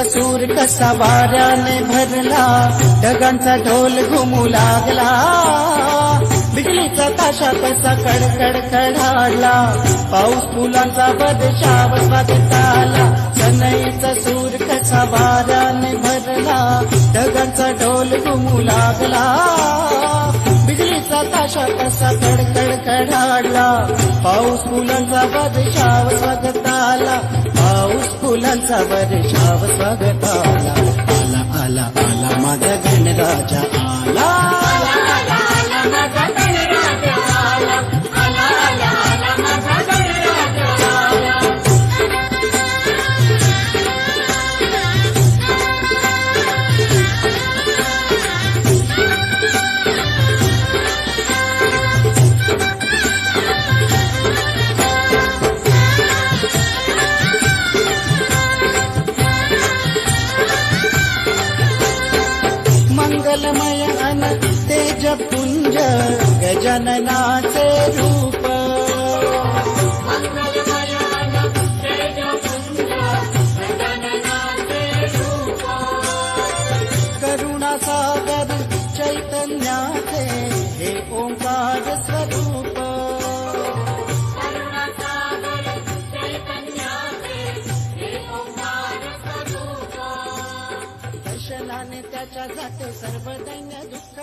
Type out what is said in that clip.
बिजलीचा सूर कसा वाऱ्याने भरला ढगांचा ढोल घुमू लागला. बिजलीचा ताशा कसा कडकड कडाडला पाऊस फुलांचा बदशाव आला सनईचा सूर कसा वाऱ्याने भरला ढगांचा ढोल घुमू लागला. बिजलीचा ताशा कसा कडकड कडाडला पाऊस फुलांचा बदशाव आला पाऊस वर्षाव बदशाव स्वागताला आला आला आला माझा गणराजा आला. मंगलमय अन तेज पुंज गजाननाचे रूप. करुणासागर चैतन्याचे हे ओंकार स्वरूप. त्याच्या जाते सर्व दैन्य दुःख.